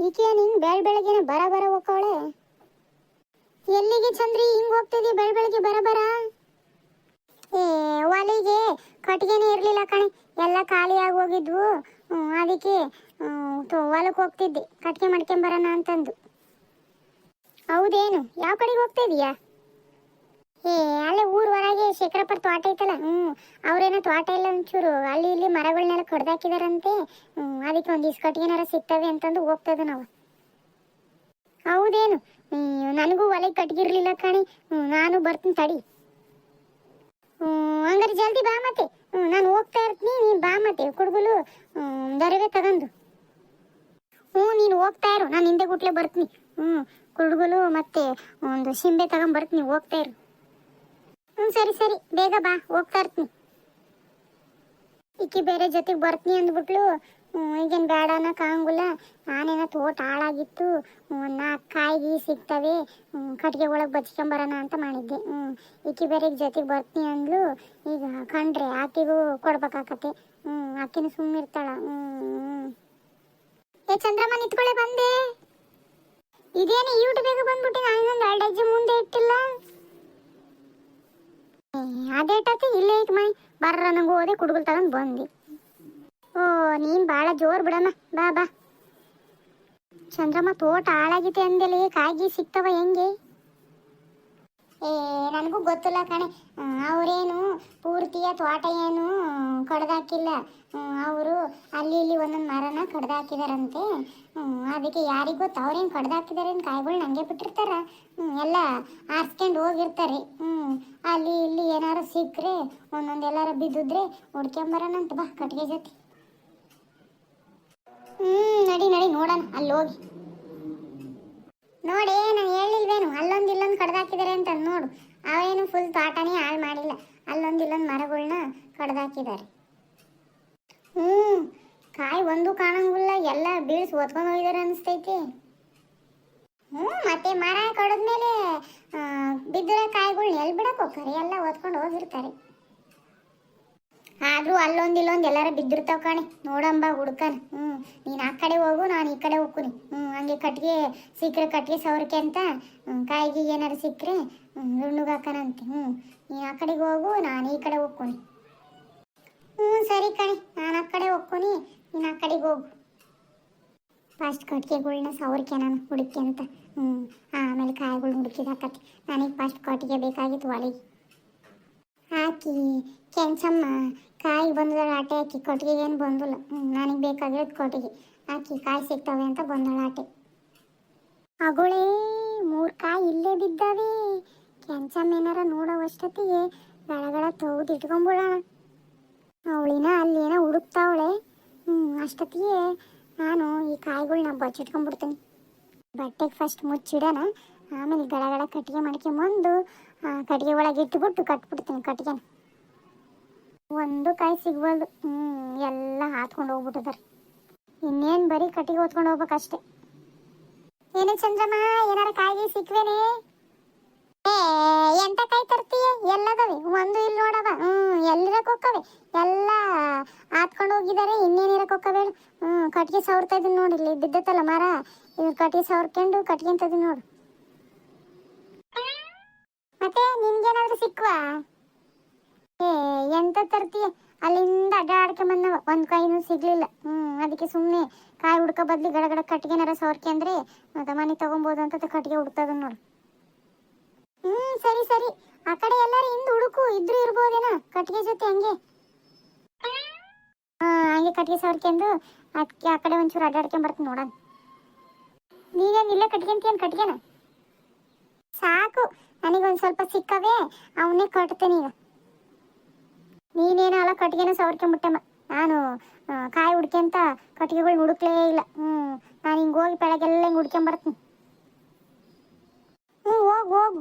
ಈಕೆ ಹಿಂಗ್ ಬೆಳ್ ಬೆಳಗ್ಗೆನೆ ಬರ ಬರ ಹೋಗವಳೆ ಎಲ್ಲಿಗೆ ಚಂದ್ರಿ ಹಿಂಗ್ ಹೋಗ್ತಿದಿ ಬೆಳ್ ಬೆಳಗ್ಗೆ ಬರ ಬರ? ಏ, ಒಲಿಗೆ ಕಟ್ಟಿಗೆನೇ ಇರ್ಲಿಲ್ಲ ಕಣೆ. ಎಲ್ಲ ಖಾಲಿಯಾಗಿ ಹೋಗಿದ್ವು. ಅದಕ್ಕೆ ಹೊಲಕ್ಕೆ ಹೋಗ್ತಿದ್ದೆ. ಕಟ್ಗೆ ಮಾಡ್ಕೊಂಬರೋಣ ಅಂತಂದು. ಹೌದೇನು? ಯಾವ ಕಡೆಗೆ ಹೋಗ್ತಾ ಇದೀಯಾ ಏ, ಅಲ್ಲೇ ಊರ್ ಹೊರಗೆ ಶೇಖರಪ್ಪರ ತೋಟ ಐತಲ್ಲ ಹ್ಞೂ ಅವ್ರೇನೋ ತೋಟ ಇಲ್ಲ ಒಂಚೂರು. ಅಲ್ಲಿ ಇಲ್ಲಿ ಮರಗಳನ್ನೆಲ್ಲ ಕಡ್ದಾಕಿದಾರಂತೆ. ಹ್ಞೂ ಅದಕ್ಕೆ ಒಂದಿಷ್ಟು ಕಟ್ಟಿಗೆನಾರ ಸಿಗ್ತವೆ ಅಂತಂದು ಹೋಗ್ತದ ನಾವು. ಹೌದೇನು? ನನಗೂ ಒಲೆ ಕಟ್ಗಿರ್ಲಿಲ್ಲ ಕಣಿ. ಹ್ಞೂ ನಾನು ಬರ್ತೀನಿ ತಡಿ. ಹ್ಞೂ ಹಂಗಾರೆ ಜಲ್ದಿ ಬಾ ಮತ್ತೆ. ಹ್ಞೂ ನಾನು ಹೋಗ್ತಾ ಇರ್ತೀನಿ, ನೀನು ಬಾ ಮತ್ತೆ, ಕುಡ್ಗುಲು. ದರವೆ ತಗೊಂಡು. ಹ್ಞೂ ನೀನು ಹೋಗ್ತಾ ಇರು, ನಾನು ಹಿಂದೆ ಗುಟ್ಲೆ ಬರ್ತೀನಿ. ಹ್ಞೂ ಕುಡ್ಗುಲು ಮತ್ತೆ ಒಂದು ಶಿಂಬೆ ತಗೊಂಬರ್ತೀನಿ ಹೋಗ್ತಾ ಇರು. ಹ್ಞೂ ಸರಿ ಸರಿ. ಬೇಗ ಬಾ, ಹೋಗ್ತಾ ಇರ್ತೀನಿ. ಇಕ್ಕಿ ಬೇರೆ ಜೊತೆಗೆ ಬರ್ತೀನಿ ಅಂದ್ಬಿಟ್ಲು. ಈಗೇನು ಬೇಡ ಅನ್ನೋಕ್ಕಾಗಂಗಿಲ್ಲ ನಾನೇನ ತೋಟ ಹಾಳಾಗಿತ್ತು. ನಾಲ್ಕು ಕಾಯಿಗೆ ಸಿಗ್ತವೆ. ಕಟ್ಟಿಗೆ ಒಳಗೆ ಬಚ್ಕೊಂಬರೋಣ ಅಂತ ಮಾಡಿದ್ದೆ. ಈಕಿ ಬೇರೆ ಜೊತೆಗೆ ಬರ್ತೀನಿ ಅಂದ್ಲು. ಈಗ ಕಂಡ್ರೆ ಆಕಿಗೂ ಕೊಡ್ಬೇಕಾಕತ್ತೆ. ಹ್ಞೂ ಆಕಿನೂ ಸುಮ್ಮನಿರ್ತಾಳ ಹ್ಞೂ ಏ, ಚಂದ್ರಮ್ಮ, ನಿಂತ್ಕೊಳ್ಳೆ, ಬಂದೆ. ಇದೇನು ಈಟು ಬಂದ್ಬಿಟ್ಟು ನಾನು ಇನ್ನೊಂದು ಎರಡು ಹೆಜ್ಜೆ ಮುಂದೆ ಇಟ್ಟಿಲ್ಲ. ಅದೇಟತಿ ಇಲ್ಲೇ ಐತಿ ಮೈ ಬರ್ರ ನಂಗೆ ಹೋದೆ ಕುಡುಗಲ್ ತಗೊಂಡು ಬಂದಿ. ಓ, ನೀನು ಭಾಳ ಜೋರು ಬಿಡಮ್ಮ. ಬಾ ಬಾ. ಚಂದ್ರಮ್ಮ, ತೋಟ ಹಾಳಾಗಿದೆ ಅಂದೇಲಿ ಕಾಗಿ ಸಿಗ್ತವ ಹೆಂಗೆ? ಏ, ನನಗೂ ಗೊತ್ತಿಲ್ಲ ಕಣೆ. ಅವರೇನು ಪೂರ್ತಿಯ ತೋಟ ಏನು ಕಡ್ದಾಕಿಲ್ಲ ಅವರು ಅಲ್ಲಿ ಇಲ್ಲಿ ಒಂದೊಂದು ಮರನ ಕಡ್ದಾಕಿದಾರಂತೆ. ಅದಕ್ಕೆ ಯಾರಿಗೂ ಅವ್ರೇನು ಕಡ್ದಾಕಿದಾರೆ ಕಾಯಿಗಳು ನನಗೆ ಬಿಟ್ಟಿರ್ತಾರ. ಎಲ್ಲ ಆರಿಸ್ಕೊಂಡು ಹೋಗಿರ್ತಾರೆ. ಹ್ಞೂ ಅಲ್ಲಿ ಇಲ್ಲಿ ಏನಾರು ಸಿಕ್ಕರೆ, ಒಂದೊಂದು ಎಲ್ಲಾರು ಬಿದ್ದಿದ್ರೆ ಹುಡ್ಕೊಂಬರೋಣಂತ ಬಾ ಕಟ್ಟಿಗೆ ಜೊತೆ. ಹ್ಞೂ ನಡಿ ನಡಿ, ನೋಡೋಣ ಅಲ್ಲಿ ಹೋಗಿ ನೋಡಿ, ನಾನು ಹೇಳಿಲ್ವೇನು, ಅಲ್ಲೊಂದು ಇಲ್ಲೊಂದು ಕಡ್ದಾಕಿದ್ದಾರೆ ಅಂತ ನೋಡು. ಅವೇನು ಫುಲ್ ತೋಟನೇ ಹಾಳು ಮಾಡಿಲ್ಲ. ಅಲ್ಲೊಂದು ಇಲ್ಲೊಂದು ಮರಗಳನ್ನ ಕಡ್ದಾಕಿದ್ದಾರೆ ಹ್ಞೂ ಕಾಯಿ ಒಂದು ಕಾಣಂಗಿಲ್ಲ, ಎಲ್ಲ ಬೀಳ್ಸಿ ಒತ್ಕೊಂಡು ಹೋಗಿದ್ದಾರೆ ಅನಿಸ್ತೈತಿ. ಹ್ಞೂ ಮತ್ತೆ ಮರ ಕಡಿದ್ಮೇಲೆ ಬಿದ್ದಿರೋ ಕಾಯಿಗಳ್ನ ಎಲ್ಲಿ ಬಿಡಕ್ಕೆ ಹೋಗ್ತಾರೆ ಎಲ್ಲ ಒತ್ಕೊಂಡು ಹೋಗಿರ್ತಾರೆ. ಆದ್ರೂ ಅಲ್ಲೊಂದು ಇಲ್ಲೊಂದು ಎಲ್ಲಾರ ಬಿದ್ದಿರ್ತಾವ ಕಣೆ. ನೋಡಂಬ ಹುಡ್ಕನ್. ಹ್ಞೂ ನೀನು ಆ ಕಡೆ ಹೋಗು, ನಾನು ಈ ಕಡೆ ಹೋಗ್ತೀನಿ. ಹ್ಞೂ ಹಂಗೆ ಕಟ್ಗೆ ಸಿಕ್ಕರೆ ಕಟ್ಗೆ ಸವರ್ಕೆ ಅಂತ ಕಾಯಿಗೆ ಏನಾರು ಸಿಕ್ಕರೆ ನುಣ್ಣಗೆ ಹಾಕನಂತೆ ಹ್ಞೂ ನೀನು ಆ ಕಡೆಗೆ ಹೋಗು, ನಾನು ಈ ಕಡೆ ಹೋಗ್ಕೊನಿ ಹ್ಞೂ ಸರಿ ಕಣೆ, ನಾನು ಆ ಕಡೆ ಹೋಗ್ಕೊನಿ ನೀನು ಆ ಕಡೆಗೆ ಹೋಗು. ಫಸ್ಟ್ ಕಟ್ಗೆಗಳ್ನ ಸವರ್ಕೆ ನಾನು ಹುಡುಕಿ ಅಂತ. ಹ್ಞೂ ಆಮೇಲೆ ಕಾಯಿಗಳ್ನ ಹುಡುಕಿದ ಹಾಕತ್ತೆ. ನನಗೆ ಫಸ್ಟ್ ಕಟ್ಟಿಗೆ ಬೇಕಾಗಿತ್ತು ಒಳಗೆ ಹಾಕಿ, ಕೆಂಚಮ್ಮ ಕಾಯಿ ಬಂದಳ ಆಟೆ ಹಾಕಿ ಕೊಟ್ಟಿಗೆ ಏನು ಬಂದಿಲ್ಲ. ನನಗೆ ಬೇಕಾಗಿರೋದು ಕೊಟ್ಟಿಗೆ. ಹಾಕಿ ಕಾಯಿ ಸಿಗ್ತವೆ ಅಂತ ಬಂದಳ ಆಟೆ. ಅಗುಳೇ, ಮೂರು ಕಾಯಿ ಇಲ್ಲೇ ಬಿದ್ದಾವೆ. ಕೆಂಚಮ್ಮ ಏನಾರ ನೋಡೋವಷ್ಟೊತ್ತಿಗೆ ಗಳಗಳ ತೌದು ಇಟ್ಕೊಂಬಿಡೋಣ. ಅವಳಿನ ಏನೋ ಹುಡುಕ್ತಾವಳೆ. ಹ್ಞೂ ಅಷ್ಟೊತ್ತಿಗೆ ನಾನು ಈ ಕಾಯಿಗಳ್ನ ಬಚ್ಚಿಟ್ಕೊಂಡ್ಬಿಡ್ತೀನಿ ಬಟ್ಟೆಗೆ ಫಸ್ಟ್ ಮುಚ್ಚಿಡೋಣ. ಆಮೇಲೆ ಗಳಗಳ ಕಟ್ಟಿಗೆ ಮಾಡ್ಕೊಂಬಂದು ಕಟ್ಟಿಗೆ ಒಳಗೆ ಇಟ್ಬಿಟ್ಟು ಕಟ್ಬಿಡ್ತೀನಿ ಕಟ್ಟಿಗೆನ. ಒಂದು ಕಾಯಿ ಸಿಗ್ವಲ್ದು. ಹ್ಮ್, ಎಲ್ಲ ಹಾತ್ಕೊಂಡು ಹೋಗ್ಬಿಟ್ಟಿದ್ದಾರೆ ಇನ್ನೇನು ಬರೀ ಕಟ್ಟಿಗೆ ಹೊತ್ಕೊಂಡು ಹೋಗ್ಬೇಕಷ್ಟೆ. ಏನೇ ಚಂದ್ರಮ್ಮ, ಏನಾರ ಕಾಯಿ ಸಿಕ್ವೇನೆ? ಏ, ಎಂತ ಕಾಯಿ ತರ್ತೀಯ? ಎಲ್ಲದವೆ. ಒಂದು ಇಲ್ಲಿ ನೋಡವ. ಹ್ಮ್, ಎಲ್ಲಿರಕ್ ಹೊಕ್ಕವಿ? ಎಲ್ಲ ಹಾತ್ಕೊಂಡು ಹೋಗಿದಾರೆ, ಇನ್ನೇನು ಕೊಕ್ಕವೆ ಹ್ಞೂ ಕಟ್ಟಿಗೆ ಸವರ್ತಾ ಇದೀನಿ ನೋಡಿ ಇಲ್ಲಿ. ಬಿದ್ದತ್ತಲ್ಲ ಮರ? ಇದು ಕಟ್ಟಿಗೆ ಸವರ್ಕೊಂಡು ಕಟ್ಟಿಗೆ ಅಂತ ಇದೀನಿ ನೋಡು. ಮತ್ತೆ ನಿನ್ಗೇನಾದ್ರೂ ಸಿಕ್ವಾ? ಎಂತ ತರ್ತೀಯ? ಅಲ್ಲಿಂದ ಅಡ್ಡಾಡ್ಕೊಂಡ್ ಬಂದವ ಒಂದ್ ಕಾಯಿನೂ ಸಿಗ್ಲಿಲ್ಲ. ಹ್ಮ್, ಅದಕ್ಕೆ ಸುಮ್ನೆ ಕಾಯಿ ಹುಡ್ಕ ಬದ್ಲಿ ಗಡಗಡ ಗಡ ಕಟ್ಟಿಗೆನಾರ ಸವರ್ಕೆ ಅಂದ್ರೆ ಮನೆ ತಗೊಂಬೋದು ಅಂತ ಕಟ್ಟಿಗೆ ಹುಡ್ತದ ನೋಡು. ಹ್ಮ್, ಸರಿ ಸರಿ. ಆ ಕಡೆ ಎಲ್ಲಾರು ಹಿಂದ್ ಹುಡುಕು, ಇದ್ರು ಇರ್ಬೋದೇನ ಕಟ್ಟಿಗೆ ಜೊತೆ ಹಂಗೆ. ಹಾ, ಹಂಗೆ ಕಟ್ಟಿಗೆ ಸವರ್ಕೆಂದು ಅದಕ್ಕೆ ಆ ಕಡೆ ಒಂಚೂರು ಅಡ್ಡಾಡ್ಕೊಂಡ್ ಬರ್ತೀನಿ ನೋಡೋಣ. ಕಟ್ಟಿಗೆ ಇಲ್ಲೇ ಕಟ್ಕೊಂತೀಯನ್ ಕಟ್ಗೆನ ಸಾಕು, ನನಗೊಂದು ಸ್ವಲ್ಪ ಸಿಕ್ಕವೇ ಅವನೇ ಕಟ್ತೇನೆ ಈಗ. ನೀನೇನೋ ಅಲ್ಲ ಕಟ್ಟಿಗೆನ ಸವರ್ಕೊಂಬಿಟ್ಟಮ್ಮ ನಾನು ಕಾಯಿ ಹುಡ್ಕೊಂತ ಕಟ್ಟಿಗೆಗಳು ಹುಡುಕ್ಲೇ ಇಲ್ಲ. ಹ್ಞೂ ನಾನು ಹಿಂಗೆ ಹೋಗಿ ಬೆಳಗ್ಗೆಲ್ಲ ಹಿಂಗೆ ಹುಡ್ಕೊಂಬರ್ತೀನಿ ಹ್ಞೂ ಹೋಗು ಹೋಗು.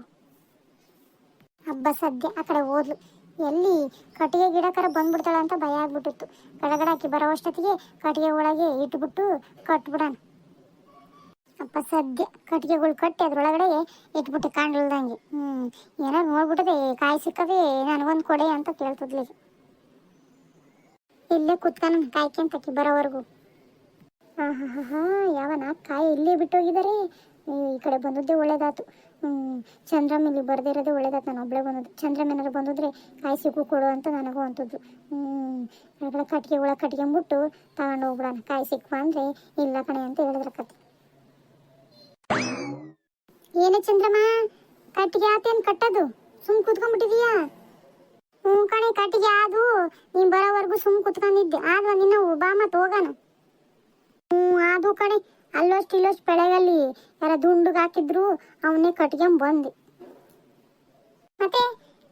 ಹಬ್ಬ ಸದ್ಯ ಆ ಕಡೆ ಹೋದ್ಲು. ಎಲ್ಲಿ ಕಟ್ಟಿಗೆ ಗಿಡಕರ ಬಂದ್ಬಿಡ್ತಾಳ ಅಂತ ಭಯ ಆಗ್ಬಿಟ್ಟಿತ್ತು. ಗಡಗಡ ಹಾಕಿ ಬರೋ ಅಷ್ಟೊತ್ತಿಗೆ ಕಟ್ಟಿಗೆ ಒಳಗೆ ಇಟ್ಬಿಟ್ಟು ಕಟ್ಬಿಡೋಣ ಅಪ್ಪ ಸದ್ಯ ಕಟ್ಟಿಗೆಗಳು ಕಟ್ಟಿ ಅದ್ರೊಳಗಡೆ ಇಟ್ಬಿಟ್ಟು ಕಾಣಿಲ್ದಂಗೆ ಹ್ಞೂ ಏನೋ ನೋಡ್ಬಿಟ್ಟದೆ ಕಾಯಿ ಸಿಕ್ಕದೆ ನನಗೊಂದು ಕೊಡೆ ಅಂತ ಕೇಳ್ತಿದ್ಲಿ ಇಲ್ಲೇ ಕುತ್ಕೊಂಡು ಕಾಯ್ಕೊಂತಕಿ ಬರೋವರೆಗೂ ಹಾ ಹಾ ಹಾ ಯಾವನ ಯಾವ ನಾಲ್ಕು ಕಾಯಿ ಇಲ್ಲೇ ಬಿಟ್ಟೋಗಿದ್ದಾರೆ ಈ ಕಡೆ ಬಂದದ್ದೇ ಒಳ್ಳೇದಾತು. ಹ್ಮ್, ಚಂದ್ರಮ್ಮ ಇಲ್ಲಿ ಬರ್ದೇ ಇರೋದೇ ಒಳ್ಳೇದಾತು ನಾನು ಒಬ್ಬಳೇ ಬಂದದ್ದು. ಚಂದ್ರಮ್ಮ ಬಂದಿದ್ರೆ ಕಾಯಿ ಸಿಕ್ಕು ಕೊಡು ಅಂತ ನನಗೂ ಅಂತದ್ದು ಹ್ಞೂ ಕಟ್ಟಿಗೆ ಒಳಗೆ ಕಟ್ಕೊಂಬಿಟ್ಟು ತಗೊಂಡು ಹೋಗ್ಬಿಡೋಣ ಕಾಯಿ ಸಿಕ್ಕು ಅಂದರೆ ಇಲ್ಲ ಕಣೆ ಅಂತ ಹೇಳಿದ್ರ ಕತೆ. ಏನು ಚಂದ್ರಮ್ಮ ಕಟ್ಟಿಗೆ ಆತೇನ್ ಕಟ್ಟದು? ಸುಮ್ ಕೂತ್ಕೊಂಡ್ಬಿಟ್ಟಿದೀಯಾ? ಹ್ಞೂ ಕಣೆ, ಕಟ್ಟಿಗೆ ಆದು ನೀನ್ ಬರೋವರೆಗೂ ಸುಮ್ ಕುತ್ಕೊಂಡಿದ್ದೆ. ಆದ್ವ ನಿನ್ನ ಬಾ ಮತ್ತೆ ಹೋಗೋಣ ಹ್ಞೂ ಆದು ಕಣೆ. ಅಲ್ಲೋಷ್ಟು ಇಲ್ಲೋಷ್ಟು ಬೆಳೆಗಲ್ಲಿ ಯಾರ ದುಂಡುಗ್ ಹಾಕಿದ್ರು ಅವನ್ನೇ ಕಟ್ಕೊಂಡ್ ಬಂದೆ ಮತ್ತೆ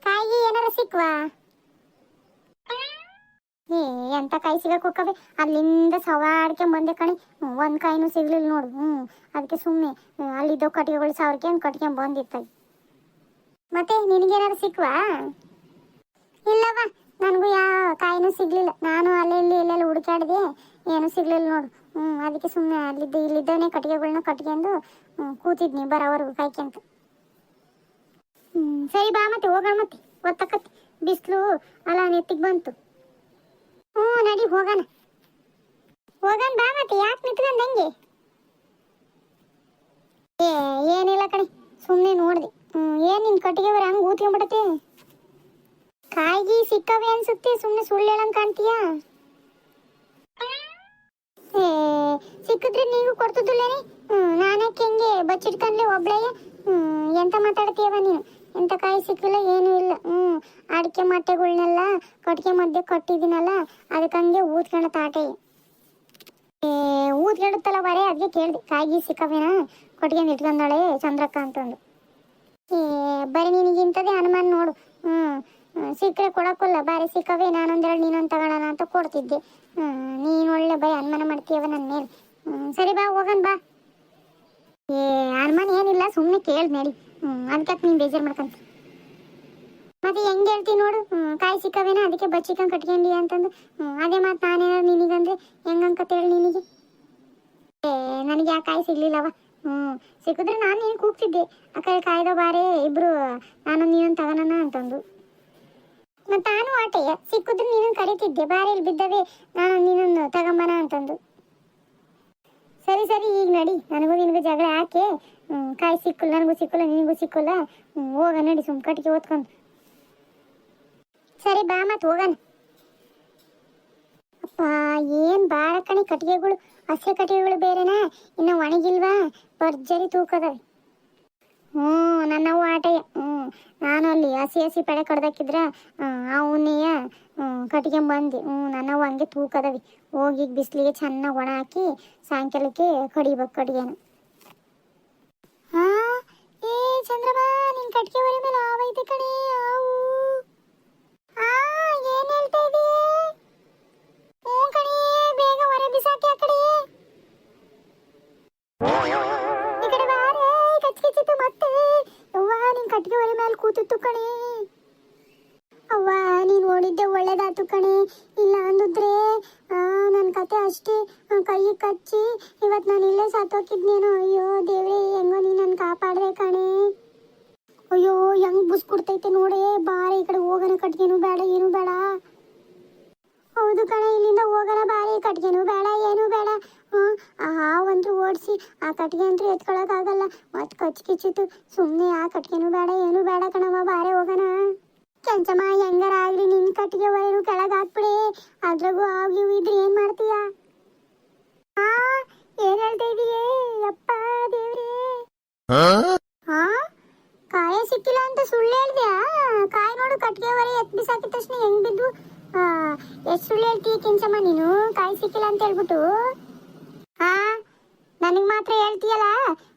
ಕಾಯಿಗೆ ಏನಾರ ಸಿಕ್ವಾ? ಏ ಎಂತ ಕೈ ಸಿಗಕ್ ಹೋಗವೆ ಅಲ್ಲಿಂದ ಸವಾಡ್ಕೊಂಡ್ ಬಂದೆ ಕಣಿ. ಒಂದು ಕಾಯಿನೂ ಸಿಗ್ಲಿಲ್ಲ ನೋಡು. ಹ್ಮ್ ಅದಕ್ಕೆ ಸುಮ್ಮನೆ ಅಲ್ಲಿದ್ದೋ ಕಟ್ಟಿಗೆಗಳು ಸಾವಿರಕ್ಕೆ ಕಟ್ಕೊಂಡ್ ಬಂದಿತ್ತ. ಮತ್ತೆ ನಿನಗೇನಾರು ಸಿಕ್ವಾ? ಇಲ್ಲವ ನನಗೂ ಯಾವ ಕಾಯಿನೂ ಸಿಗ್ಲಿಲ್ಲ. ನಾನು ಅಲ್ಲಿ ಇಲ್ಲಿ ಇಲ್ಲೆಲ್ಲ ಹುಡುಕಾಡಿದೆ ಏನೂ ಸಿಗ್ಲಿಲ್ಲ ನೋಡು. ಹ್ಞೂ ಅದಕ್ಕೆ ಸುಮ್ಮನೆ ಅಲ್ಲಿದ್ದ ಇಲ್ಲಿದ್ದವನೇ ಕಟ್ಟಿಗೆಗಳನ್ನ ಕಟ್ಕೊಂಡು ಹ್ಮ್, ಕೂತಿದ್ನಿ ಬರೋವರೆಗೂ ಕಾಯ್ಕೊಂತ ಹ್ಞೂ ಸರಿ ಬಾ ಮತ್ತೆ ಹೋಗೋಣ ಮತ್ತೆ. ಗೊತ್ತಾಕತ್ತೆ. ಬಿಸ್ಲು ಅಲ್ಲ ನೆತ್ತಿಗೆ ಬಂತು. ಹ್ಞೂ, ನಡಿ, ಹೋಗೋಣ. ಹೋಗಣ ಬಾ ಮತ್ತೆ, ಯಾಕೆ ನಿಂತ್ಕೊಂಡ್ ಹಂಗೆ? ಏ, ಏನಿಲ್ಲ ಕಣೆ ಸುಮ್ಮನೆ ನೋಡ್ದೆ. ಹ್ಞೂ, ಏನು ನಿನ್ನ ಕಟ್ಟಿಗೆ ಬರ ಹಂಗೆ ಊತ್ಕೊಂಡ್ಬಿಡತ್ತೆ ಕಾಯಿಗೆ ಸಿಕ್ಕವೆ ಅನ್ಸುತ್ತೆ ಸುಮ್ಮನೆ ಸುಳ್ಳು ಹೇಳಂಗೆ ಕಾಣ್ತೀಯಾ? ಏ, ಸಿಕ್ಕಿದ್ರೆ ನೀವು ಕೊಡ್ತಿದ್ದಿಲ್ಲೇನೆ? ನಾನಕ್ಕೆ ಹೆಂಗೆ, ಬಚ್ಚಿಟ್ಕೊಂಡ್ಲೆ ಹ್ಞೂ, ಎಂತ ಮಾತಾಡ್ತೀಯವ ನೀನು? ಎಂತ ಕಾಯಿ ಸಿಕ್ಕಿಲ್ಲ, ಏನೂ ಇಲ್ಲ. ಹ್ಞೂ ಅಡಿಕೆ ಮೊಟ್ಟೆಗಳ್ನೆಲ್ಲ ಕೊಟ್ಟಿಗೆ ಮಧ್ಯೆ ಕೊಟ್ಟಿದ್ದೀನಲ್ಲ, ಅದಕ್ಕೆ ಹಂಗೆ ಊದ್ಕೊಂಡ ತಾಟೆ. ಏ, ಊದ್ಕೊಂಡತ್ತಲ್ಲ ಬರೇ ಅದಕ್ಕೆ ಕೇಳ್ದೆ ಕಾಯಿಗೆ ಸಿಕ್ಕವೇನ? ಕೊಟ್ಟಿಗೆ ಇಟ್ಕೊಂಡಾಳೆ ಚಂದ್ರಕ್ಕ ಅಂತಂದು. ಏ, ಬರೀ ನಿನಗೆ ಇಂಥದ್ದೇ ಅನುಮಾನ ನೋಡು. ಹ್ಞೂ ಸಿಕ್ಕರೆ ಕೊಡೋಕ್ಕಲ್ಲ, ಬಾರಿ ಸಿಕ್ಕವೇ, ನಾನೊಂದೆರಡು ನೀನೊಂದು ತಗೊಳ್ಳೋಣ ಅಂತ ಕೊಡ್ತಿದ್ದೆ. ನೀನು ಒಳ್ಳೆ ಬೈ ಅನುಮಾನ ಮಾಡ್ತೀಯವ ನನ್ನ ಮೇಲೆ. ಸರಿ ಬಾ, ಹೋಗನ್ ಬಾ. ಏ, ಅನುಮಾನ ಏನಿಲ್ಲ ಸುಮ್ಮನೆ ಕೇಳಿ ನಡಿ ಅದಕ್ಕೆ ನೀನ್ ಬೇಜಾರು ಮಾಡ್ಕಂತ ಮತ್ತೆ ಹೆಂಗ್ ಹೇಳ್ತೀನಿ ನೋಡು ಕಾಯಿ ಸಿಕ್ಕವೇನ? ಅದಕ್ಕೆ ಬಚ್ಚಿಕಂಗೆ ಕಟ್ಕೊಂಡಿ ಅಂತಂದು. ಅದೇ ಮಾತು ನಾನೇನಾದ್ರು ನಿನಗಂದ್ರೆ ಹೆಂಗಂಕತ್ ಹೇಳಿ ನಿನಗೆ. ಏ ನನಗೆ ಆ ಕಾಯಿ ಸಿಗ್ಲಿಲ್ಲವ ಹ್ಮ್ ಸಿಕ್ಕಿದ್ರೆ ನಾನು ನೀನು ಕೂಗ್ತಿದ್ದೆ. ಆ ಕೈ ಕಾಯ್ದೋ ಬಾರೆ ಇಬ್ರು ನಾನು ನೀನು ತಗೋಣ ಅಂತಂದು. ಮತ್ತೆ ನಾನು ಆಟೆಯ ಸಿಕ್ಕಿದ್ರೆ ನೀನು ಕರಿತಿದ್ದೆ. ಬಾರಿಯಲ್ಲಿ ಬಿದ್ದವೇ ನಾನು ನೀನನ್ನು ತಗೊಂಬನ ಅಂತಂದು. ಸರಿ ಸರಿ ಈಗ ನಡಿ. ನನಗೂ ನಿನಗೂ ಜಗಳ ಹ್ಮ್, ಕಾಯಿ ಸಿಕ್ಕಿಲ್ಲ, ನನಗೂ ಸಿಕ್ಕಿಲ್ಲ, ನಿನಗೂ ಸಿಕ್ಕಿಲ್ಲ. ಹೋಗ ನಡಿ, ಸುಮ್ ಕಟ್ಟಿಗೆ ಓದ್ಕೊಂಡು ಸರಿ, ಬಾ ಮತ್ತೆ ಹೋಗಣ ಅಪ್ಪ, ಏನ್ ಬಾಳ ಕಣಿ ಕಟ್ಟಿಗೆಗಳು, ಹಸಿ ಕಟ್ಟಿಗೆಗಳು ಬೇರೆನಾ? ಇನ್ನು ಒಣಗಿಲ್ವಾ? ಭರ್ಜರಿ ತೂಕದವೆ. ಹ್ಞೂ ನನ್ನವು ಆಟಯ್ಯ ಹ್ಞೂ ನಾನು ಅಲ್ಲಿ ಹಸಿ ಹಸಿ ಪಡೆ ಕಡ್ದಾಕಿದ್ರ ಅವನ್ನೆಯ ಕಟ್ಗೆ ಬಂದೆ. ಹ್ಞೂ ನನ್ನವು ಹಂಗೆ ತೂಕದವಿ. ಹೋಗಿ ಬಿಸಿಲಿಗೆ ಚೆನ್ನಾಗಿ ಒಣ ಹಾಕಿ, ಸಾಯಂಕಾಲಕ್ಕೆ ಕಡಿಬೇಕು ಕಡ್ಗೆನ ಹಾ ಏ ಚಂದ್ರಮ್ಮ ನಿನ್ ಕಟ್ಗೆ ಹೊರಿ ಮೇಲೆ ಆವೈತೆ ಹೆಂಗ್ ನೋಡಿ, ಬಾರಿ ಈ ಕಡೆ ಹೋಗೋಣ, ಕಟ್ಗೆನು ಬೇಡ, ಏನು ಬೇಡ. ಹೌದು ಕಣೆ, ಇಲ್ಲಿಂದ ಹೋಗೋಣ, ಬಾರಿ, ಕಟ್ಗೆನು ಬೇಡ, ಏನು ಬೇಡ. ಆ ಹಾವಂತೂ ಓಡಿಸಿ, ಆ ಕಟ್ಗೆ ಅಂತೂ ಎತ್ಕೊಳಕ್ಕಾಗಲ್ಲ. ಮತ್ ಕಚ್ ಕಿಚ್ಚಿತ್ತು ಸುಮ್ಮನೆ ಆ ಕಟ್ಗೆನು ಬೇಡ, ಏನು ಬೇಡ ಕಣವ ಬಾರೆ ಹೋಗೋಣ. ಕೆಂಚಮ್ಮ, ಹೆಂಗಾರ ಆಗ್ಲಿ, ನಿನ್ ಕಟ್ಟಿಗೆ ವೈರು ಕೆಳಗ್ ಹಾಕ್ಬಿಡಿ ಅದ್ರಾಗೂ ಆಗಿ ಇದ್ರೆ ಏನ್ ಮಾಡ್ತೀಯ ಆ ಏನ್ ಹೇಳ್ತಾ ಇದೀಯೇ ಯಪ್ಪ ದೇವ್ರೇ ಹಾ ಕಾಯೇ ಸಿಕ್ಕಿಲ್ಲ ಅಂತ ಸುಳ್ಳು ಹೇಳ್ದ್ಯಾ ಕಾಯಿ ನೋಡು ಕಟ್ಟಿಗೆ ವರೆ ಎತ್ ಬಿಸಾಕಿದ ತಕ್ಷಣ ಹೆಂಗ್ ಬಿದ್ದು? ಎಷ್ಟು ಸುಳ್ಳು ಹೇಳ್ತೀಯ ಕೆಂಚಮ್ಮ ನೀನು? ಕಾಯಿ ಸಿಕ್ಕಿಲ್ಲ ಅಂತ ಹೇಳ್ಬಿಟ್ಟು. ಹಾ ನನಗ್ ಮಾತ್ರ ಹೇಳ್ತೀಯಲ್ಲ?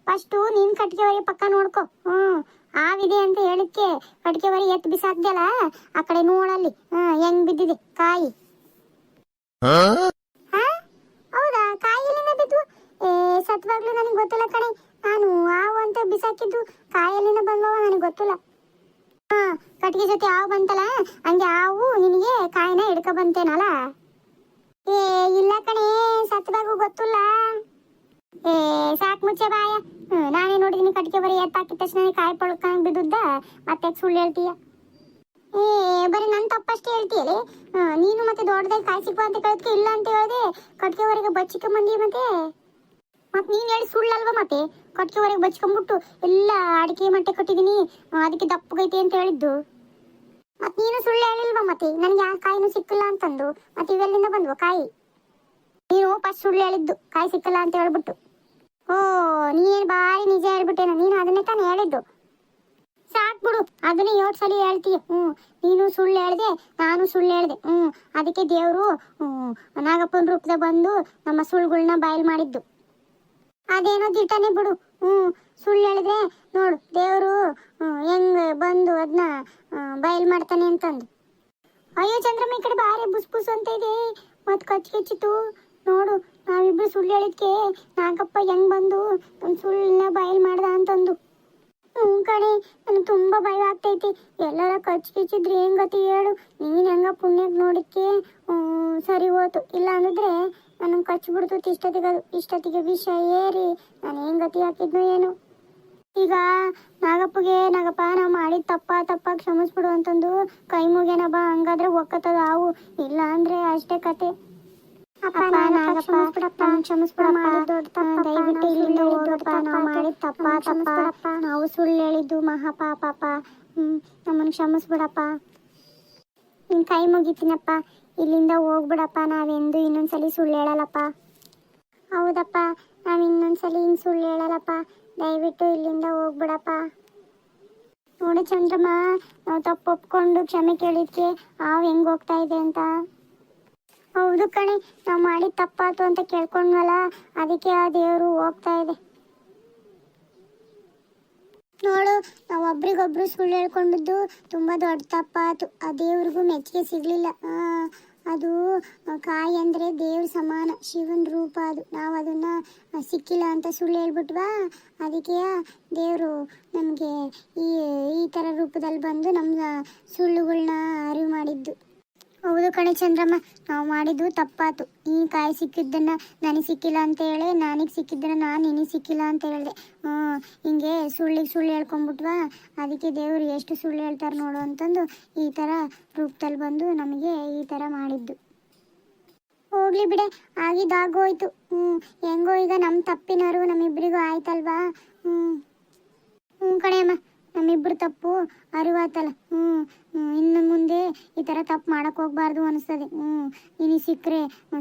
ಫಸ್ಟು ನಿನ್ ಕಟ್ಟಿಗೆ ವರೆ ಪಕ್ಕ ನೋಡ್ಕೋ. ಹ್ಮ್ ಆವಿದೆ ಅಂತ ಹೇಳಕ್ಕೆ ಕಟ್ಟಿಗೆ ಬರಿ ಎತ್ ಬಿಸಾಕ್ದಲ್ಲ ಆ ಕಡೆ ನೋಡಲ್ಲಿ. ಹಾ ಹೆಂಗ್ ಬಿದ್ದಿದೆ? ಕಾಯಿ. ಹೌದಾ? ಕಾಯಿ ಎಲ್ಲಿಂದ ಬಿದ್ದು? ಏ ಸತ್ವಾಗ್ಲೂ ನನಗೆ ಗೊತ್ತಿಲ್ಲ ಕಣೆ. ನಾನು ಹಾವು ಅಂತ ಬಿಸಾಕಿದ್ದು ಕಾಯಿ ಕಾಯಲ್ಲಿಂದ ಬಂದವ ನನಗೆ ಗೊತ್ತಿಲ್ಲ. ಕಟ್ಟಿಗೆ ಜೊತೆ ಹಾವು ಬಂತಲ್ಲ ಹಂಗೆ ಹಾವು ನಿನಗೆ ಕಾಯಿನ ಹಿಡ್ಕೊ ಬಂತೇನಲ್ಲ? ಏ ಇಲ್ಲ ಕಣೆ ಸತ್ವಾಗೂ ಗೊತ್ತಿಲ್ಲ. ಏ ಸಾಕ್ ಮುಚ್ಚೆ ಬಾಯ. ನಾನೇ ನೋಡಿದೀನಿ ಕಟ್ಟಿಗೆ ಬರಿ ಎತ್ತಾಕಿದ ತಕ್ಷಣ ಕಾಯಿ ಪಳ್ಕೊಂಡ್ ಬಿದ್ದುದ್ದ ಮತ್ತೆ ಸುಳ್ಳು ಹೇಳ್ತೀಯ? ಏ ಬರೀ ನನ್ನ ತಪ್ಪಷ್ಟೇ ಹೇಳ್ತೀಯಲ್ಲ ಹ್ಮ್, ನೀನು ಮತ್ತೆ ದೊಡ್ಡದಾಗಿ ಕಾಯಿ ಸಿಕ್ಕು ಅಂತ ಕೇಳಿದ್ಕೆ ಇಲ್ಲ ಅಂತ ಹೇಳಿದೆ ಕಟ್ಟಿಗೆವರೆಗೆ ಬಚ್ಚಿಕ ಮಂದಿ ಮತ್ತೆ? ಮತ್ತೆ ನೀನು ಹೇಳಿ ಸುಳ್ಳಲ್ವಾ ಮತ್ತೆ? ಕಟ್ಗೆವರೆಗೆ ಬಚ್ಕೊಂಡ್ಬಿಟ್ಟು ಎಲ್ಲ ಅಡಿಕೆ ಮಟ್ಟೆ ಕಟ್ಟಿದೀನಿ ಅದಕ್ಕೆ ದಪ್ಪಗೈತೆ ಅಂತ ಹೇಳಿದ್ದು. ಮತ್ತೆ ನೀನು ಸುಳ್ಳು ಹೇಳಿಲ್ವಾ ಮತ್ತೆ? ನನಗೆ ಯಾವ ಕಾಯಿನೂ ಸಿಕ್ಕಿಲ್ಲ ಅಂತಂದು ಮತ್ತೆ ಇವೆಲ್ಲಿಂದ ಬಂದ್ವು ಕಾಯಿ? ನೀನು ಫಸ್ಟ್ ಸುಳ್ಳು ಹೇಳಿದ್ದು, ಕಾಯಿ ಸಿಕ್ಕಿಲ್ಲ ಅಂತ ಹೇಳ್ಬಿಟ್ಟು. ಓ ನೀನು ಬಾರಿ ನಿಜ ಹೇಳ್ಬಿಟ್ಟೇನ, ನೀನು ಅದನ್ನೇ ತಾನೇ ಹೇಳಿದ್ದು. ಸಾಕ್ ಬಿಡು, ಅದನ್ನೇ ಏಳು ಸಲ ಹೇಳ್ತೀಯ. ಹ್ಞೂ ನೀನು ಸುಳ್ಳು ಹೇಳ್ದೆ, ನಾನು ಸುಳ್ಳು ಹೇಳ್ದೆ. ಹ್ಞೂ ಅದಕ್ಕೆ ದೇವರು ನಾಗಪ್ಪನ ರೂಪದ ಬಂದು ನಮ್ಮ ಸುಳ್ಳುಗಳನ್ನ ಬಾಯಲ್ ಮಾಡಿದ್ದು. ಅದೇನೋ ದಿಟ್ಟನೆ ಬಿಡು. ಹ್ಞೂ ಸುಳ್ಳು ಹೇಳಿದ್ರೆ ನೋಡು, ದೇವರು ಹೆಂಗೆ ಬಂದು ಅದನ್ನ ಬಯಲು ಮಾಡ್ತಾನೆ ಅಂತಂದು. ಅಯ್ಯೋ ಚಂದ್ರಮ್ಮ, ಈ ಕಡೆ ಬಾರಿ ಬುಸ್ ಬುಸ್ ಅಂತ ಇದೆ. ಮತ್ತು ಕಚ್ಚಿ ಕಚ್ಚಿತು ನೋಡು, ನಾವಿಬ್ರು ಸುಳ್ಳು ಹೇಳಿದ್ಕೆ ನಾಗಪ್ಪ ಹೆಂಗ್ ಬಂದು ಒಂದು ಸುಳ್ಳನ್ನ ಬಯಲು ಮಾಡ್ದ ಅಂತಂದು. ಹ್ಞೂ ಕಣೆ ನನಗೆ ತುಂಬ ಭಯ ಆಗ್ತೈತಿ. ಎಲ್ಲರ ಕಚ್ಚಿ ಕಿಚ್ಚಿದ್ರೆ ಹೆಂಗತಿ ಗತಿ ಹೇಳು. ನೀನು ಹೆಂಗ ಪುಣ್ಯಕ್ಕೆ ನೋಡಿಕ್ಕೆ ಸರಿ ಹೋತು. ಇಲ್ಲ ಅಂದಿದ್ರೆ ನನಗೆ ಕಚ್ಚಿಬಿಡ್ತು ಇಷ್ಟೊತ್ತಿಗೆ ಇಷ್ಟೊತ್ತಿಗೆ ವಿಷ ಏರಿ ನಾನು ಹೆಂಗ್ ಗತಿ ಹಾಕಿದ್ನೋ ಏನು. ಈಗ ನಾಗಪ್ಪಗೆ ನಾಗಪ್ಪ ನಾವು ಮಾಡಿದ ತಪ್ಪ ತಪ್ಪ ಕ್ಷಮಿಸ್ಬಿಡು ಅಂತಂದು ಕೈ ಮುಗೇನಪ್ಪ ಹಂಗಾದ್ರೆ ಒಕ್ಕತ್ತದ ಅವು ಇಲ್ಲ ಅಂದ್ರೆ ಅಷ್ಟೇ ಕತೆ. ಅಪ್ಪ ನಾಗಪ್ಪ ಕ್ಷಮಿಸ್ಬಿಡಪ್ಪ. ದಯವಿಟ್ಟು ಇಲ್ಲಿಂದ ಹೋಗಪ್ಪ ನಾವು ಮಾಡಿದ ತಪ್ಪ ತಪ್ಪ. ನಾವು ಸುಳ್ಳು ಹೇಳಿದ್ದು ಮಹಾಪಾಪಪ್ಪ ಹ್ಮ್ ನಮ್ಮನ್ನ ಕ್ಷಮಿಸ್ಬಿಡಪ್ಪ. ನಿನ್ ಕೈ ಮುಗಿತೀನಪ್ಪ ಇಲ್ಲಿಂದ ಹೋಗ್ಬಿಡಪ್ಪ, ನಾವೆಂದು ಇನ್ನೊಂದ್ಸಲಿ ಸುಳ್ಳು ಹೇಳಲ್ಲಪ್ಪ. ಹೌದಪ್ಪ, ನಾವು ಇನ್ನೊಂದ್ಸಲಿ ಹಿಂಗ್ ಸುಳ್ಳು ಹೇಳಲ್ಲಪ್ಪ. ದಯವಿಟ್ಟು ಇಲ್ಲಿಂದ ಹೋಗ್ಬಿಡಪ್ಪ. ನೋಡು ಚಂದ್ರಮ್ಮ, ನಾವು ತಪ್ಪು ಒಪ್ಕೊಂಡು ಕ್ಷಮೆ ಕೇಳಿದ್ಕೆ ಹಾವ್ ಹೆಂಗ್ ಹೋಗ್ತಾ ಇದೆ ಅಂತ. ಹೌದು ಕಣೆ, ನಾವು ಮಾಡಿದ ತಪ್ಪಾತು ಅಂತ ಕೇಳ್ಕೊಂಡ್ವಲ್ಲ, ಅದಕ್ಕೆ ಆ ದೇವರು ಹೋಗ್ತಾ ಇದೆ. ನೋಡು, ನಾವು ಒಬ್ರಿಗೊಬ್ರು ಸುಳ್ಳು ಹೇಳ್ಕೊಂಡಿದ್ದು ತುಂಬ ದೊಡ್ಡ ತಪ್ಪಾತು. ಆ ದೇವ್ರಿಗೂ ಮೆಚ್ಚುಗೆ ಸಿಗ್ಲಿಲ್ಲ. ಅದು ಕಾಯಿ ಅಂದರೆ ದೇವ್ರ ಸಮಾನ, ಶಿವನ ರೂಪ ಅದು. ನಾವು ಅದನ್ನ ಸಿಕ್ಕಿಲ್ಲ ಅಂತ ಸುಳ್ಳು ಹೇಳ್ಬಿಟ್ವಾ? ಅದಕ್ಕೆ ದೇವರು ನಮಗೆ ಈ ಈ ಥರ ರೂಪದಲ್ಲಿ ಬಂದು ನಮ್ಮ ಸುಳ್ಳುಗಳನ್ನ ಅರಿವು ಮಾಡಿದ್ದು. ಹೌದು ಕಣೆ ಚಂದ್ರಮ್ಮ, ನಾವು ಮಾಡಿದ್ದು ತಪ್ಪಾತು. ಈ ಕಾಯಿ ಸಿಕ್ಕಿದ್ದನ್ನ ನನಗೆ ಸಿಕ್ಕಿಲ್ಲ ಅಂತ ಹೇಳಿ, ನನಗೆ ಸಿಕ್ಕಿದ್ದನ್ನ ನಾನು ನಿನಗೆ ಸಿಕ್ಕಿಲ್ಲ ಅಂತ ಹೇಳಿದೆ. ಹ್ಞೂ ಹಿಂಗೆ ಸುಳ್ಳಿಗೆ ಸುಳ್ಳು ಹೇಳ್ಕೊಂಬಿಟ್ವಾ ಅದಕ್ಕೆ ದೇವರು ಎಷ್ಟು ಸುಳ್ಳು ಹೇಳ್ತಾರೆ ನೋಡು ಅಂತಂದು ಈ ಥರ ರೂಪದಲ್ಲಿ ಬಂದು ನಮಗೆ ಈ ಥರ ಮಾಡಿದ್ದು. ಹೋಗ್ಲಿ ಬಿಡೆ ಆಗಿದ್ದಾಗೋಯ್ತು ಹ್ಞೂ ಹೆಂಗೋ ಈಗ ನಮ್ಮ ತಪ್ಪಿನವರು ನಮ್ಮಿಬ್ಬರಿಗೂ ಆಯ್ತಲ್ವಾ? ಹ್ಞೂ ಹ್ಞೂ ಕಣೆಯಮ್ಮ ನಮ್ಮಿಬ್ರು ತಪ್ಪು ಅರಿವಾತಲ್ಲ. ಹ್ಞೂ ಇನ್ನು ಮುಂದೆ ಈ ಥರ ತಪ್ಪು ಮಾಡಕ್ಕೆ ಹೋಗ್ಬಾರ್ದು ಅನಿಸ್ತದೆ. ಹ್ಞೂ ಇನ್ನು ಸಿಕ್ಕರೆ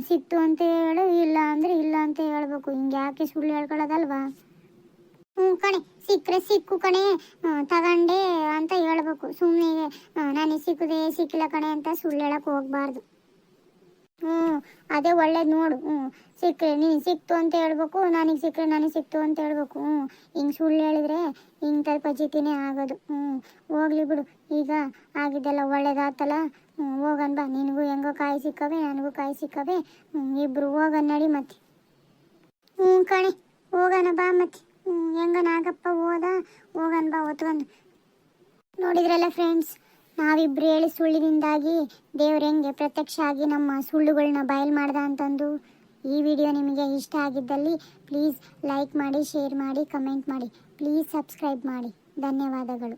ಸಿಕ್ತು ಅಂತ ಹೇಳು, ಇಲ್ಲ ಅಂದರೆ ಇಲ್ಲ ಅಂತ ಹೇಳ್ಬೇಕು. ಹಿಂಗೆ ಯಾಕೆ ಸುಳ್ಳು ಹೇಳ್ಕೊಳ್ಳೋದಲ್ವಾ? ಹ್ಞೂ ಕಣೆ, ಸಿಕ್ಕರೆ ಸಿಕ್ಕು ಕಣೆ ತಗೊಂಡೆ ತಗಂಡೆ ಅಂತ ಹೇಳ್ಬೇಕು. ಸುಮ್ಮನೆ ನನಗೆ ಸಿಕ್ಕದೆ ಸಿಕ್ಕಿಲ್ಲ ಕಣೆ ಅಂತ ಸುಳ್ಳು ಹೇಳಕ್ಕೆ ಹೋಗ್ಬಾರ್ದು. ಹ್ಞೂ ಅದೇ ಒಳ್ಳೇದು ನೋಡು ಹ್ಞೂ ಸಿಕ್ಕರೆ, ನೀನು ಸಿಕ್ತು ಅಂತ ಹೇಳ್ಬೇಕು, ನನಗೆ ಸಿಕ್ಕರೆ ನನಗೆ ಸಿಕ್ತು ಅಂತ ಹೇಳ್ಬೇಕು ಹ್ಞೂ ಹಿಂಗೆ ಸುಳ್ಳು ಹೇಳಿದ್ರೆ ಇಂಥ ಪಜಿತಿನೇ ಆಗೋದು ಹ್ಞೂ ಹೋಗ್ಲಿ ಬಿಡು, ಈಗ ಆಗಿದ್ದೆಲ್ಲ ಒಳ್ಳೇದಾತಲ್ಲ ಹ್ಞೂ ಹೋಗನ್ ಬಾ, ನಿನಗೂ ಹೆಂಗೋ ಕಾಯಿ ಸಿಕ್ಕವೆ, ನನಗೂ ಕಾಯಿ ಸಿಕ್ಕವೆ ಇಬ್ರು ಹೋಗನ್ ನಡಿ ಮತ್ತೆ. ಹ್ಞೂ ಕಣೆ, ಹೋಗೋಣ ಬಾ ಮತ್ತೆ. ಹ್ಞೂ ಹೆಂಗ ನಾಗಪ್ಪ ಹೋದ, ಹೋಗನ್ ಬಾ, ಹೊತ್ಕೊಂಡು. ನೋಡಿದ್ರಲ್ಲ ಫ್ರೆಂಡ್ಸ್ ನಾವಿಬ್ರು ಹೇಳಿ ಸುಳ್ಳಿನಿಂದಾಗಿ ದೇವ್ರ ಹೆಂಗೆ ಪ್ರತ್ಯಕ್ಷ ಆಗಿ ನಮ್ಮ ಸುಳ್ಳುಗಳನ್ನ ಬಯಲು ಮಾಡ್ದ ಅಂತಂದು ಈ ವಿಡಿಯೋ ನಿಮಗೆ ಇಷ್ಟ ಆಗಿದ್ದಲ್ಲಿ ಪ್ಲೀಸ್ ಲೈಕ್ ಮಾಡಿ, ಶೇರ್ ಮಾಡಿ, ಕಮೆಂಟ್ ಮಾಡಿ. ಪ್ಲೀಸ್ ಸಬ್ಸ್ಕ್ರೈಬ್ ಮಾಡಿ. ಧನ್ಯವಾದಗಳು.